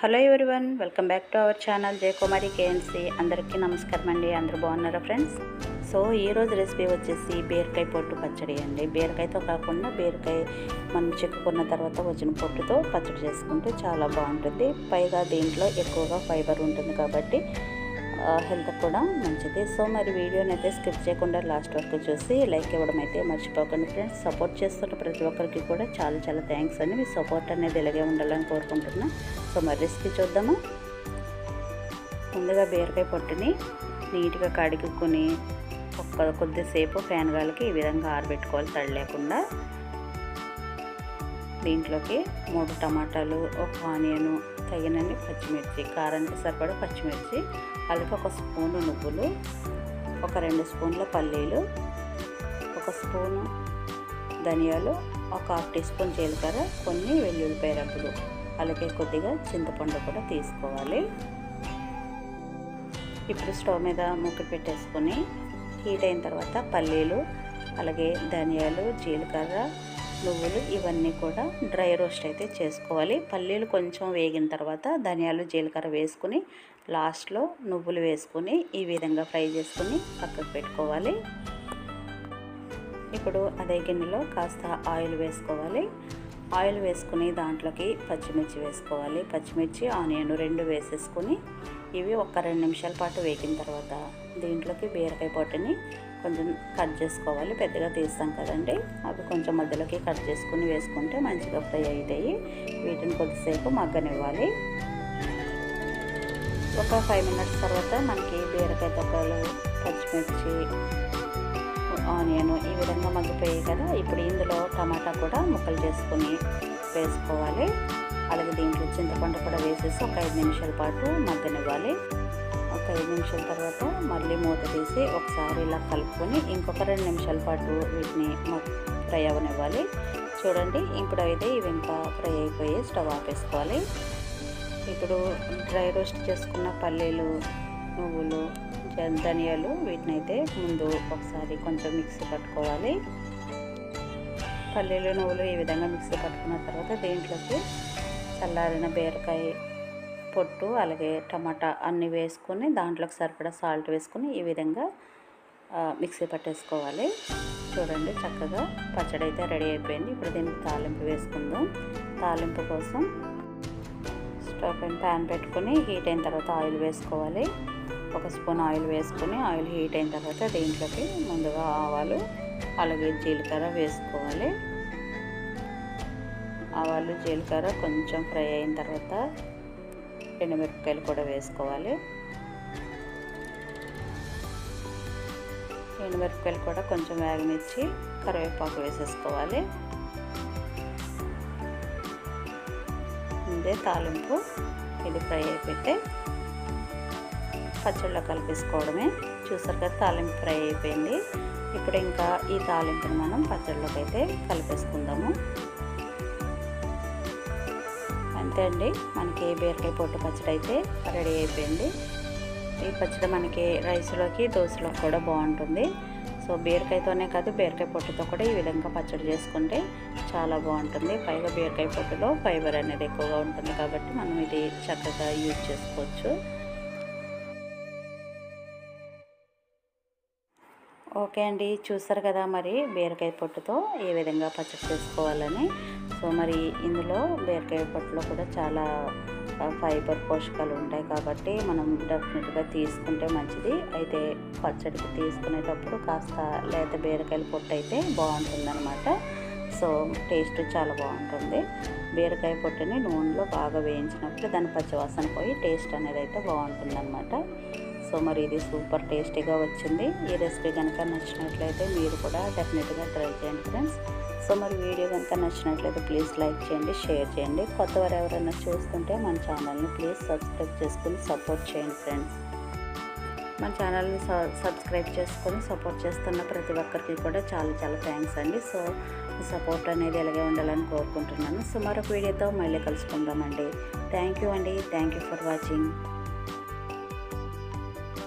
Hello everyone welcome back to our channel Jayakumari KNC. అందరికీ నమస్కారం అండి అందరూ బాగున్నారా ఫ్రెండ్స్? సో ఈరోజు రెసిపీ వచ్చేసి బీరకాయ పొట్టు పచ్చడి అండి. బీరకాయతో కాకుండా బీరకాయ మనం చిక్కుకున్న తర్వాత వచ్చిన పొట్టుతో పచ్చడి చేసుకుంటే చాలా బాగుంటుంది. పైగా దీంట్లో ఎక్కువగా ఫైబర్ ఉంటుంది కాబట్టి హెల్త్ కూడా మంచిది. సో మరి వీడియోని అయితే స్కిప్ చేయకుండా లాస్ట్ వరకు చూసి లైక్ ఇవ్వడం అయితే మర్చిపోకండి ఫ్రెండ్స్. సపోర్ట్ చేస్తున్న ప్రతి ఒక్కరికి కూడా చాలా చాలా థ్యాంక్స్ అండి. మీ సపోర్ట్ అనేది ఇలాగే ఉండాలని కోరుకుంటున్నా. సో మరి రెసిపీ చూద్దాము? ముందుగా బీరకాయ పొట్టుని నీట్గా కడుగుకొని ఒక్క కొద్దిసేపు ఫ్యాన్ గాలికి ఈ విధంగా ఆరబెట్టుకోవాలి తడి లేకుండా దీంట్లోకి మూడు టమాటాలు ఒక ఆనియన్ తగినన్ని పచ్చిమిర్చి కారానికి సరిపడా పచ్చిమిర్చి అలాగే ఒక స్పూను నువ్వులు ఒక రెండు స్పూన్ల పల్లీలు ఒక స్పూను ధనియాలు ఒక హాఫ్ టీ స్పూన్ జీలకర్ర కొన్ని వెల్లుల్లిపాయ రబ్బులు. అలాగే కొద్దిగా చింతపండు కూడా తీసుకోవాలి. ఇప్పుడు స్టవ్ మీద ముక్క పెట్టేసుకొని హీట్ అయిన తర్వాత పల్లీలు అలాగే ధనియాలు జీలకర్ర నువ్వులు ఇవన్నీ కూడా డ్రై రోస్ట్ అయితే చేసుకోవాలి. పల్లీలు కొంచెం వేగిన తర్వాత ధనియాలు జీలకర్ర వేసుకుని లాస్ట్లో నువ్వులు వేసుకుని ఈ విధంగా ఫ్రై చేసుకుని పక్కకు పెట్టుకోవాలి. ఇప్పుడు అదే గిన్నెలో కాస్త ఆయిల్ వేసుకోవాలి. ఆయిల్ వేసుకుని దాంట్లోకి పచ్చిమిర్చి వేసుకోవాలి. పచ్చిమిర్చి ఆనియన్ రెండు వేసేసుకుని ఇవి ఒక రెండు నిమిషాల పాటు వేగిన తర్వాత దీంట్లోకి బీరకాయ పొట్టుని కొంచెం కట్ చేసుకోవాలి పెద్దగా తీస్తాం కదండి. అవి కొంచెం మధ్యలోకి కట్ చేసుకుని వేసుకుంటే మంచిగా ఫ్రై అవుతాయి వీటిని కొద్దిసేపు మగ్గనివ్వాలి. ఒక ఫైవ్ మినిట్స్ తర్వాత మనకి బీరకాయ తొక్కలు పచ్చిమిర్చి ఆనియన్ ఈ విధంగా మగ్గిపోయాయి కదా. ఇప్పుడు ఇందులో టమాటా కూడా ముక్కలు చేసుకొని వేసుకోవాలి. అలాగే దీంట్లో చింతపండు కూడా వేసేసి ఒక ఐదు నిమిషాల పాటు మగ్గనివ్వాలి. ఒక ఐదు నిమిషాల తర్వాత మళ్ళీ మూత తీసి ఒకసారి ఇలా కలుపుకొని ఇంకొక రెండు నిమిషాల పాటు వీటిని ఫ్రై అవనివ్వాలి. చూడండి ఇప్పుడు అయితే ఇవి ఇంకా ఫ్రై అయిపోయి స్టవ్ ఆపేసుకోవాలి. ఇప్పుడు డ్రై రోస్ట్ చేసుకున్న పల్లీలు నువ్వులు ధనియాలు వీటిని అయితే ముందు ఒకసారి కొంచెం మిక్సీ పట్టుకోవాలి. పల్లీలు నువ్వులు ఈ విధంగా మిక్సీ పట్టుకున్న తర్వాత దీంట్లోకి చల్లారిన బీరకాయ పొట్టు అలాగే టమాటా అన్నీ వేసుకొని దాంట్లోకి సరిపడా సాల్ట్ వేసుకొని ఈ విధంగా మిక్సీ పట్టేసుకోవాలి. చూడండి చక్కగా పచ్చడి అయితే రెడీ అయిపోయింది. ఇప్పుడు దీనికి తాలింపు వేసుకుందాం. తాలింపు కోసం స్టవ్ పైన ప్యాన్ పెట్టుకొని హీట్ అయిన తర్వాత ఆయిల్ వేసుకోవాలి. ఒక స్పూన్ ఆయిల్ వేసుకొని ఆయిల్ హీట్ అయిన తర్వాత దీంట్లోకి ముందుగా ఆవాలు అలాగే జీలకర్ర వేసుకోవాలి. ఆవాలు జీలకర్ర కొంచెం ఫ్రై అయిన తర్వాత ఎండుమిరపకాయలు కూడా వేసుకోవాలి. ఎండుమిరపకాయలు కూడా కొంచెం వేగనిచ్చి కరివేపాకు వేసేసుకోవాలి. ఇదే తాలింపు ఇది ఫ్రై అయిపోతే పచ్చళ్ళలో కలిపేసుకోవడమే. చూసారు కదా తాలింపు ఫ్రై అయిపోయింది. ఇప్పుడు ఇంకా ఈ తాలింపుని మనం పచ్చళ్ళలోకి అయితే కలిపేసుకుందాము. అంతే అండి మనకి బీరకాయ పొట్టు పచ్చడి అయితే రెడీ అయిపోయింది. ఈ పచ్చడి మనకి రైస్లోకి దోశలోకి కూడా బాగుంటుంది. సో బీరకాయతోనే కాదు బీరకాయ పొట్టుతో కూడా ఈ విధంగా పచ్చడి చేసుకుంటే చాలా బాగుంటుంది. పైగా బీరకాయ పొట్టులో ఫైబర్ అనేది ఎక్కువగా ఉంటుంది కాబట్టి మనం ఇది చక్కగా యూజ్ చేసుకోవచ్చు. ఓకే అండి. చూసారు కదా మరి బీరకాయ పొట్టుతో ఏ విధంగా పచ్చడి చేసుకోవాలని. సో మరి ఇందులో బీరకాయ పొట్టులో కూడా చాలా ఫైబర్ పోషకాలు ఉంటాయి కాబట్టి మనం డెఫినెట్గా తీసుకుంటే మంచిది. అయితే పచ్చడికి తీసుకునేటప్పుడు కాస్త లేత బీరకాయల పొట్టు అయితే బాగుంటుందన్నమాట. సో టేస్ట్ చాలా బాగుంటుంది. బీరకాయ పొట్టుని నూనెలో బాగా వేయించినప్పుడు దాని పచ్చివాసన పోయి టేస్ట్ అనేది అయితే బాగుంటుందన్నమాట. సో మరి ఇది సూపర్ టేస్టీగా వచ్చింది. ఈ రెసిపీ కనుక నచ్చినట్లయితే మీరు కూడా డెఫినెట్గా ట్రై చేయండి ఫ్రెండ్స్. సో మరి వీడియో కనుక నచ్చినట్లయితే ప్లీజ్ లైక్ చేయండి షేర్ చేయండి. కొత్త వారు ఎవరైనా చూస్తుంటే మన ఛానల్ని ప్లీజ్ సబ్స్క్రైబ్ చేసుకుని సపోర్ట్ చేయండి ఫ్రెండ్స్. మన ఛానల్ని సబ్స్క్రైబ్ చేసుకొని సపోర్ట్ చేస్తున్న ప్రతి ఒక్కరికి కూడా చాలా చాలా థ్యాంక్స్ అండి. సో సపోర్ట్ అనేది ఇలాగే ఉండాలని కోరుకుంటున్నాను. సో మరొక వీడియోతో మళ్ళీ కలుసుకుందామండి. థ్యాంక్ యూ అండి. Thank you for watching.